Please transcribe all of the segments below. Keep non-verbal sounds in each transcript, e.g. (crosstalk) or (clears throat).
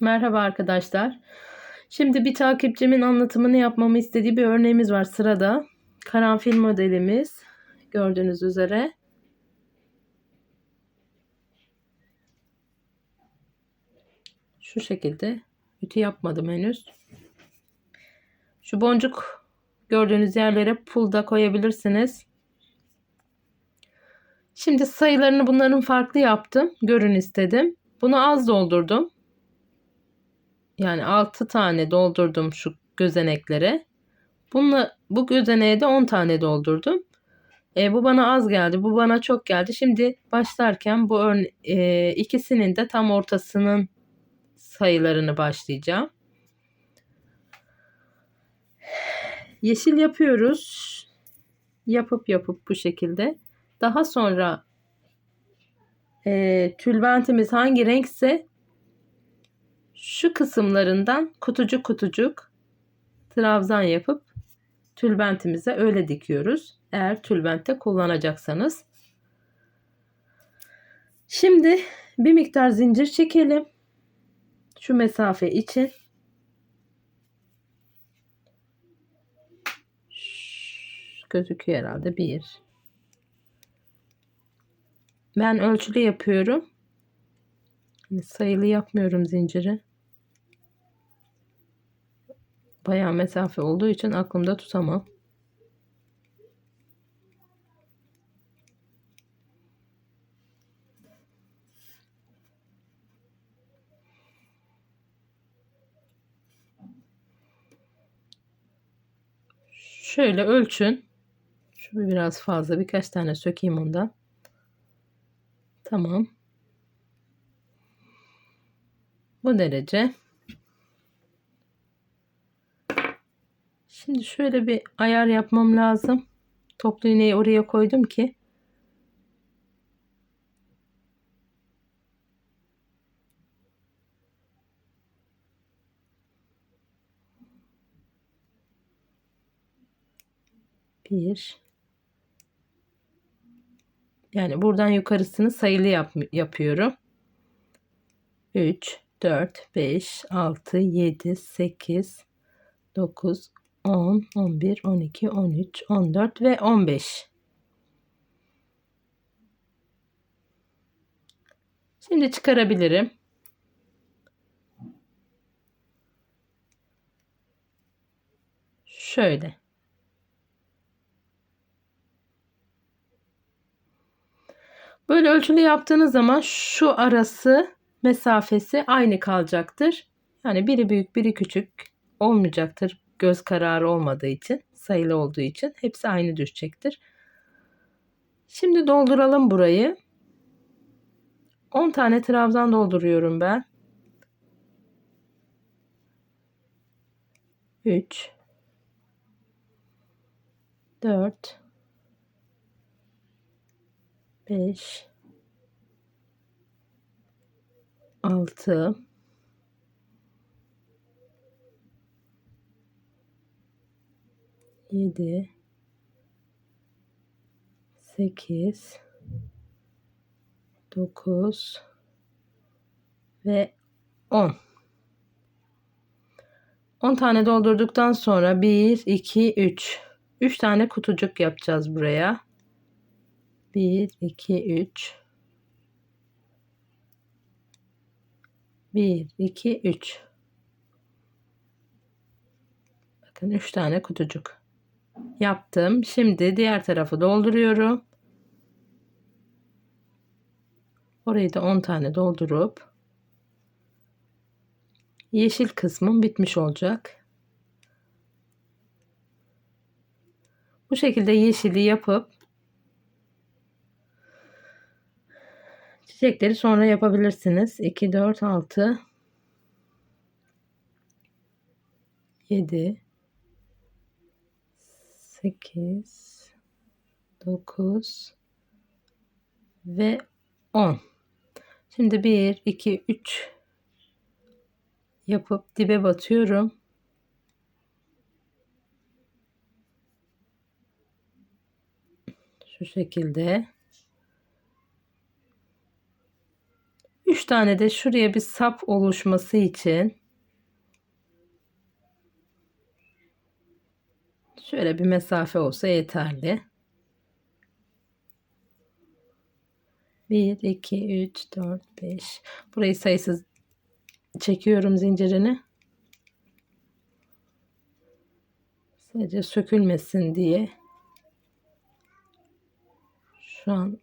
Merhaba arkadaşlar. Şimdi bir takipçimin anlatımını yapmamı istediği bir örneğimiz var sırada. Karanfil modelimiz gördüğünüz üzere. Şu şekilde. Ütü yapmadım henüz. Şu boncuk gördüğünüz yerlere pul da koyabilirsiniz. Şimdi sayılarını bunların farklı yaptım. Görün istedim. Bunu az doldurdum. Yani 6 tane doldurdum şu gözeneklere. Bununla bu gözeneğe de 10 tane doldurdum. E, bu bana az geldi. Bu bana çok geldi. Şimdi başlarken bu örne e, ikisinin de tam ortasının sayılarını başlayacağım. Yeşil yapıyoruz. Yapıp yapıp bu şekilde. Daha sonra e, tülbentimiz hangi renkse şu kısımlarından kutucuk kutucuk trabzan yapıp tülbentimize öyle dikiyoruz. Eğer tülbentte kullanacaksanız. Şimdi bir miktar zincir çekelim. Şu mesafe için. Gözüküyor herhalde. Bir. Ben ölçülü yapıyorum. Hani sayılı yapmıyorum zinciri. Bayağı mesafe olduğu için aklımda tutamam. Şöyle ölçün. Şu biraz fazla. Birkaç tane sökeyim ondan. Tamam. Bu derece. Şimdi şöyle bir ayar yapmam lazım. Toplu iğneyi oraya koydum ki bir yani buradan yukarısını sayılı yap yapıyorum. 3 4 5 6 7 8 9 10, 11, 12, 13, 14 ve 15. Şimdi çıkarabilirim. Şöyle. Böyle ölçülü yaptığınız zaman şu arası mesafesi aynı kalacaktır. Yani biri büyük biri küçük olmayacaktır göz kararı olmadığı için, sayılı olduğu için hepsi aynı düşecektir. Şimdi dolduralım burayı. 10 tane trabzan dolduruyorum ben. 3 4 5 6 7 8 9 ve 10 10 tane doldurduktan sonra 1 2 3 3 tane kutucuk yapacağız buraya. 1 2 3 1 2 3 Bakın 3 tane kutucuk yaptım. Şimdi diğer tarafı dolduruyorum. Orayı da 10 tane doldurup yeşil kısmım bitmiş olacak. Bu şekilde yeşili yapıp çiçekleri sonra yapabilirsiniz. 2 4 6 7 8 9 ve 10. Şimdi 1 2 3 yapıp dibe batıyorum. Şu şekilde. 3 tane de şuraya bir sap oluşması için şöyle bir mesafe olsa yeterli. 1 2 3 4 5 burayı sayısız çekiyorum zincirini. Sadece sökülmesin diye. Şu an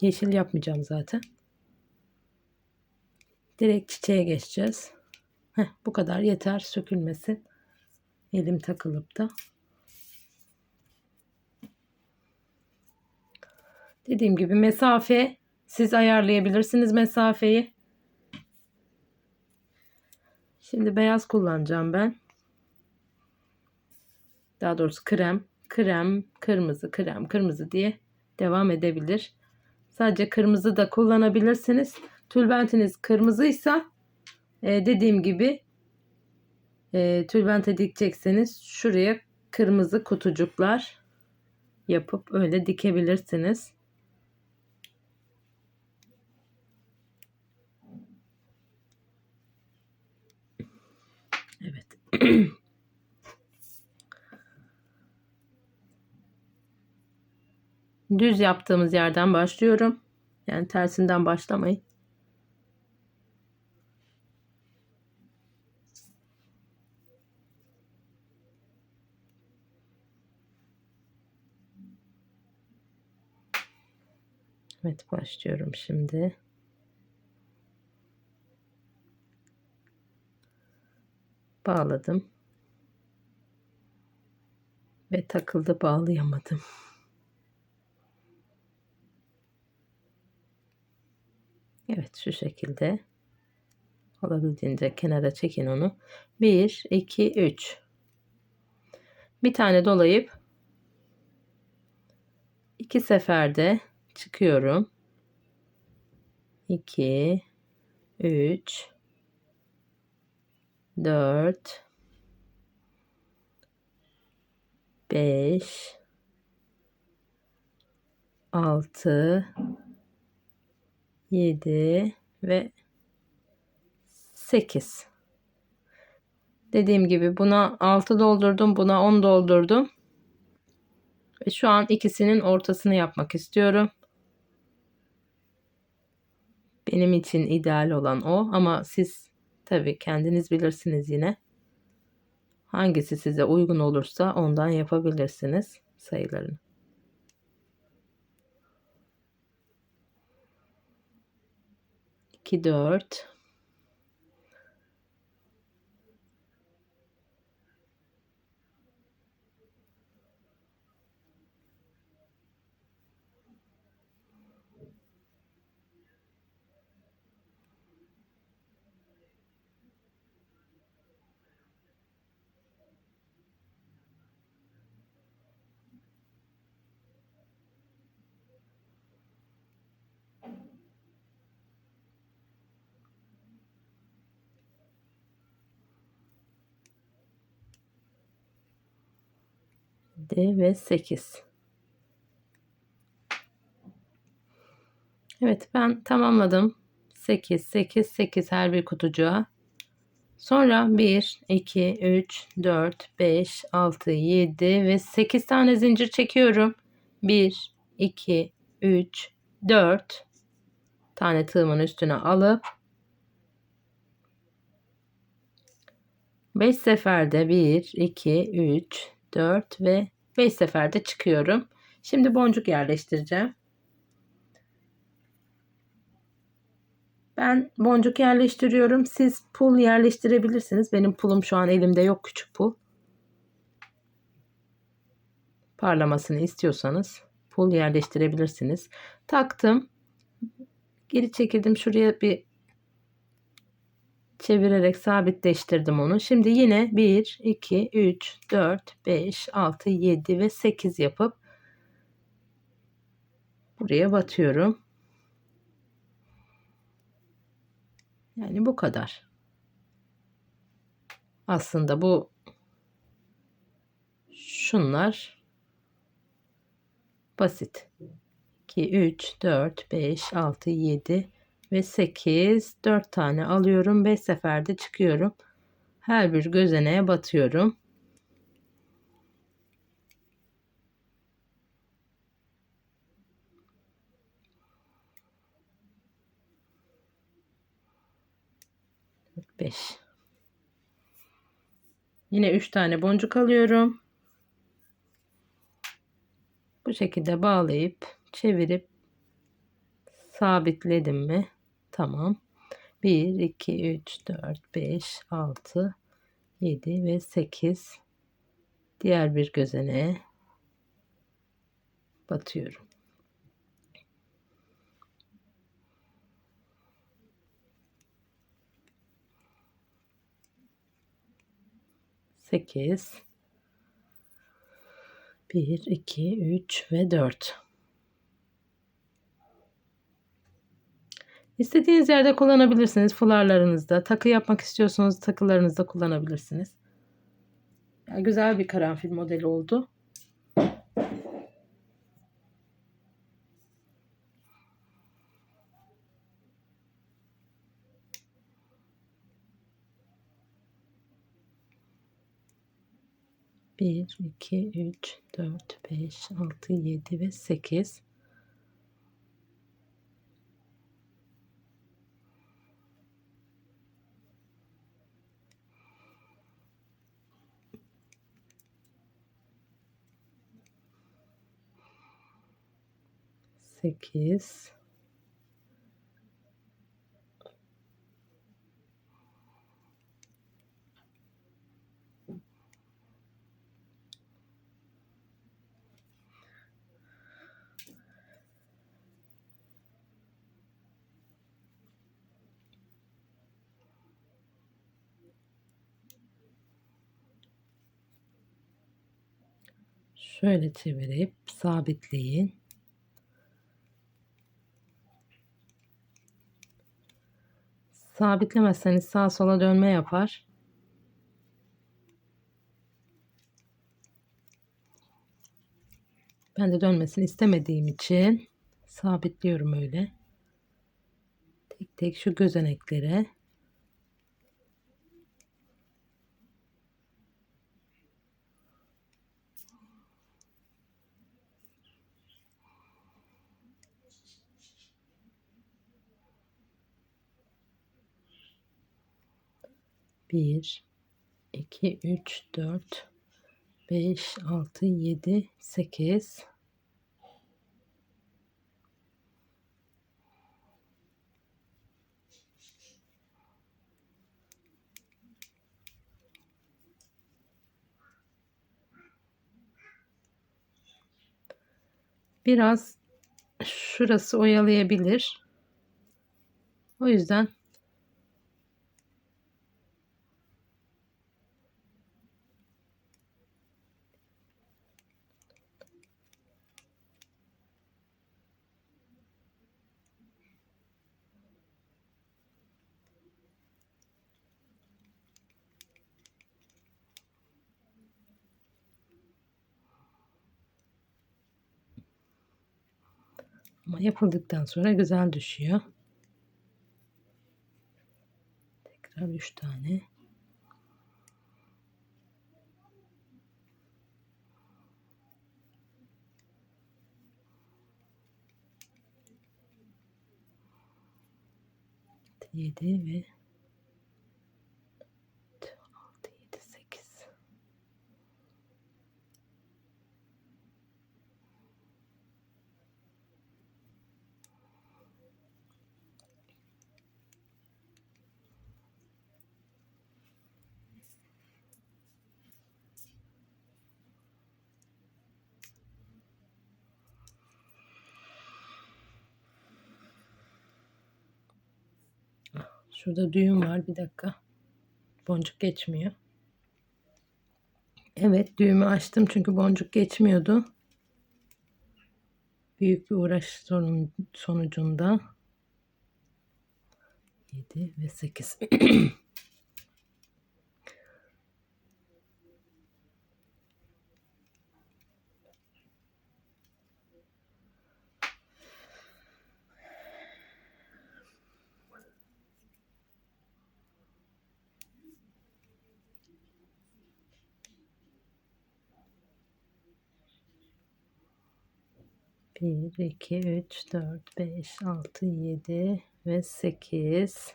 yeşil yapmayacağım zaten. Direkt çiçeğe geçeceğiz. Heh, bu kadar yeter sökülmesin. Elim takılıp da. Dediğim gibi mesafe siz ayarlayabilirsiniz mesafeyi. Şimdi beyaz kullanacağım ben. Daha doğrusu krem, krem, kırmızı, krem, kırmızı diye devam edebilir. Sadece kırmızı da kullanabilirsiniz. Tülbentiniz kırmızıysa e, dediğim gibi e, tülbente dikecekseniz şuraya kırmızı kutucuklar yapıp öyle dikebilirsiniz. Evet. (clears throat) Düz yaptığımız yerden başlıyorum. Yani tersinden başlamayın. Evet başlıyorum şimdi. Bağladım. Ve takıldı bağlayamadım. Evet şu şekilde. Olabildiğince kenara çekin onu. 1, 2, 3. Bir tane dolayıp iki seferde çıkıyorum. 2, 3, 4, 5, 6, 7 ve 8. Dediğim gibi buna 6 doldurdum. Buna 10 doldurdum. Ve şu an ikisinin ortasını yapmak istiyorum. Benim için ideal olan o ama siz tabii kendiniz bilirsiniz yine. Hangisi size uygun olursa ondan yapabilirsiniz sayılarını. 2 4 7 ve 8. Evet ben tamamladım. 8, 8, 8 her bir kutucuğa. Sonra 1, 2, 3, 4, 5, 6, 7 ve 8 tane zincir çekiyorum. 1, 2, 3, 4 tane tığımın üstüne alıp 5 seferde 1, 2, 3, 4 ve 5 seferde çıkıyorum. Şimdi boncuk yerleştireceğim. Ben boncuk yerleştiriyorum. Siz pul yerleştirebilirsiniz. Benim pulum şu an elimde yok küçük pul. Parlamasını istiyorsanız pul yerleştirebilirsiniz. Taktım. Geri çekildim. Şuraya bir çevirerek sabitleştirdim onu. Şimdi yine 1, 2, 3, 4, 5, 6, 7 ve 8 yapıp buraya batıyorum. Yani bu kadar. Aslında bu şunlar basit. 2, 3, 4, 5, 6, 7, ve 8 4 tane alıyorum 5 seferde çıkıyorum her bir gözeneğe batıyorum Beş. Yine üç tane boncuk alıyorum. Bu şekilde bağlayıp çevirip sabitledim mi? Tamam. 1, 2, 3, 4, 5, 6, 7 ve 8 diğer bir gözeneğe batıyorum. Sekiz, bir, iki, üç ve dört. İstediğiniz yerde kullanabilirsiniz. Fularlarınızda. Takı yapmak istiyorsanız takılarınızda kullanabilirsiniz. Yani güzel bir karanfil modeli oldu. Bir, iki, üç, dört, beş, altı, yedi ve sekiz. 8 Şöyle çevirip sabitleyin. Sabitlemezseniz sağa sola dönme yapar. Ben de dönmesini istemediğim için sabitliyorum öyle. Tek tek şu gözeneklere Bir, iki, üç, dört, beş, altı, yedi, sekiz. Biraz şurası oyalayabilir. O yüzden Ama yapıldıktan sonra güzel düşüyor. Tekrar 3 tane. Yedi ve Şurada düğüm var. Bir dakika. Boncuk geçmiyor. Evet düğümü açtım çünkü boncuk geçmiyordu. Büyük bir uğraş sonucunda 7 ve 8 (clears throat) 1, 2, 3, 4, 5, 6, 7 ve 8.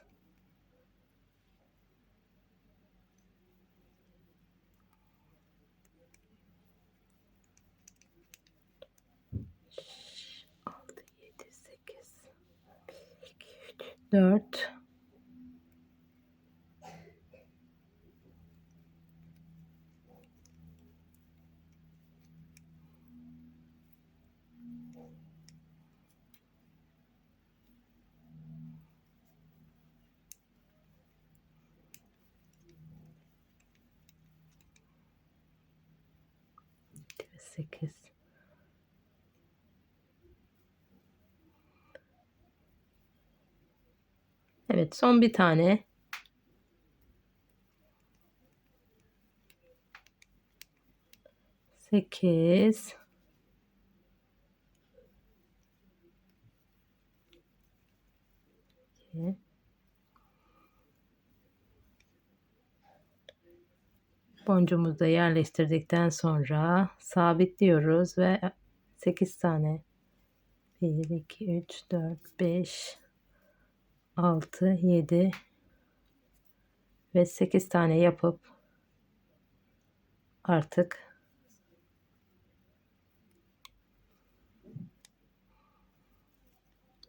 Altı, yedi, sekiz, bir, iki, üç, dört. Ve sekiz. Evet son bir tane. Sekiz. İki. Boncuğumuzu da yerleştirdikten sonra sabitliyoruz ve 8 tane 1 2 3 4 5 6 7 ve 8 tane yapıp artık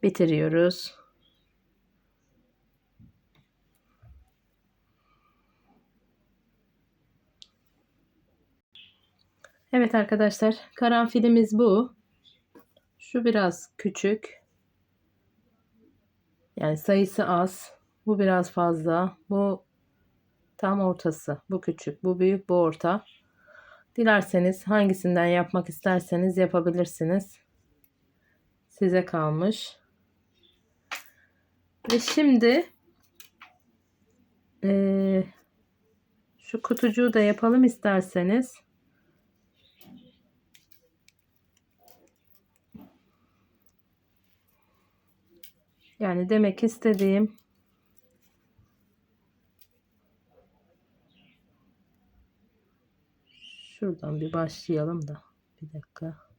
bitiriyoruz. Evet arkadaşlar karanfilimiz bu. Şu biraz küçük. Yani sayısı az. Bu biraz fazla. Bu tam ortası. Bu küçük. Bu büyük. Bu orta. Dilerseniz hangisinden yapmak isterseniz yapabilirsiniz. Size kalmış. Ve şimdi eee, şu kutucuğu da yapalım isterseniz. Yani demek istediğim şuradan bir başlayalım da bir dakika.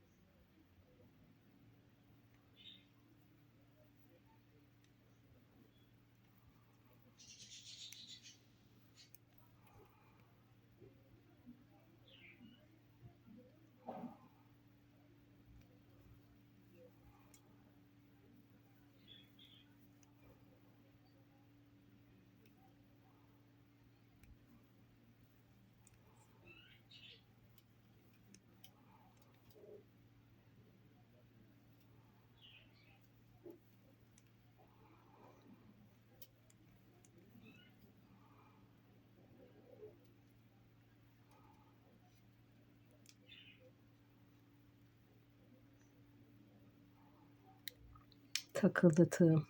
Takıldı tığım.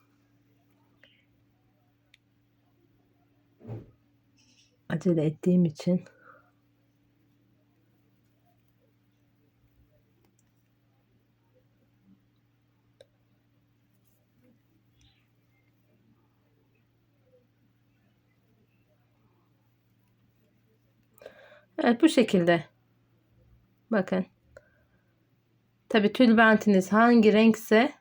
Acele ettiğim için Evet bu şekilde. Bakın. Tabi tülbentiniz hangi renkse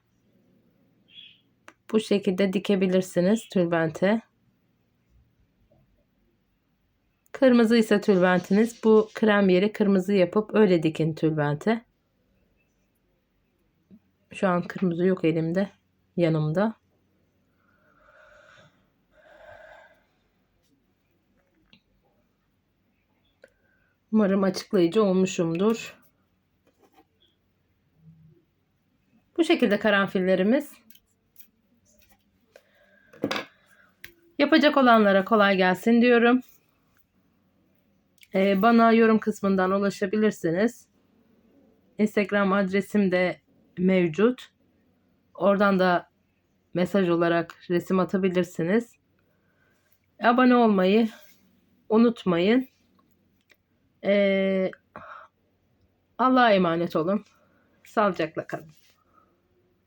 bu şekilde dikebilirsiniz tülbente. Kırmızı ise tülbentiniz bu krem yeri kırmızı yapıp öyle dikin tülbente. Şu an kırmızı yok elimde yanımda. Umarım açıklayıcı olmuşumdur. Bu şekilde karanfillerimiz. Yapacak olanlara kolay gelsin diyorum. Ee, bana yorum kısmından ulaşabilirsiniz. Instagram adresim de mevcut. Oradan da mesaj olarak resim atabilirsiniz. Abone olmayı unutmayın. Ee, Allah'a emanet olun. Sağlıcakla kalın.